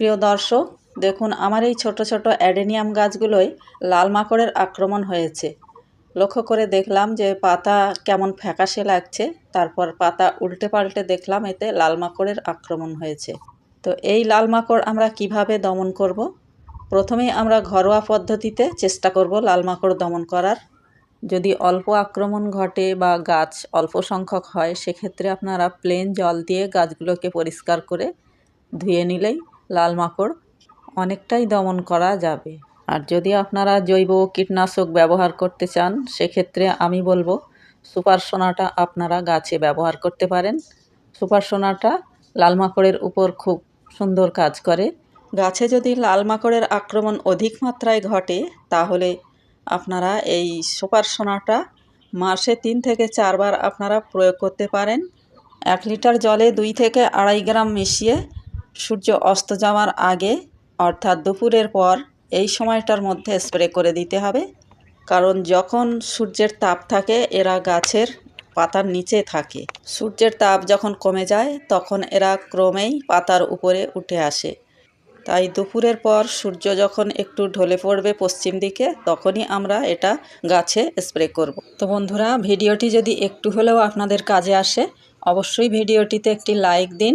প্রিয় দর্শক, দেখুন আমার এই ছোট ছোট অ্যাডেনিয়াম গাছগুলোয় লাল মাকড়ের আক্রমণ হয়েছে। লক্ষ্য করে দেখলাম যে পাতা কেমন ফ্যাকাশে লাগছে, তারপর পাতা উল্টে পাল্টে দেখলাম এতে লাল মাকড়ের আক্রমণ হয়েছে। তো এই লাল মাকড় আমরা কীভাবে দমন করব? প্রথমেই আমরা ঘরোয়া পদ্ধতিতে চেষ্টা করব লাল মাকড় দমন করার। যদি অল্প আক্রমণ ঘটে বা গাছ অল্প সংখ্যক হয়, সেক্ষেত্রে আপনারা প্লেন জল দিয়ে গাছগুলোকে পরিষ্কার করে ধুয়ে নিলেই লাল মাকড়, অনেকটাই দমন করা যাবে। আর যদি আপনারা জৈব কীটনাশক ব্যবহার করতে চান, সেক্ষেত্রে আমি বলব, সুপার সোনাটা আপনারা গাছে ব্যবহার করতে পারেন। সুপার সোনাটা লাল মাকড়ের উপর খুব সুন্দর কাজ করে। গাছে যদি লাল মাকড়ের আক্রমণ অধিক মাত্রায় ঘটে, তাহলে আপনারা এই সুপার সোনাটা মাসে তিন থেকে চারবার আপনারা প্রয়োগ করতে পারেন। এক লিটার জলে দুই থেকে আড়াই গ্রাম মিশিয়ে সূর্য অস্ত যাওয়ার আগে, অর্থাৎ দুপুরের পর, এই সময়টার মধ্যে স্প্রে করে দিতে হবে। কারণ যখন সূর্যের তাপ থাকে, এরা গাছের পাতার নিচে থাকে। সূর্যের তাপ যখন কমে যায়, তখন এরা ক্রমেই পাতার উপরে উঠে আসে। তাই দুপুরের পর সূর্য যখন একটু ঢলে পড়বে পশ্চিম দিকে, তখনই আমরা এটা গাছে স্প্রে করব। তো বন্ধুরা, ভিডিওটি যদি একটু হলেও আপনাদের কাজে আসে, অবশ্যই ভিডিওটিতে একটি লাইক দিন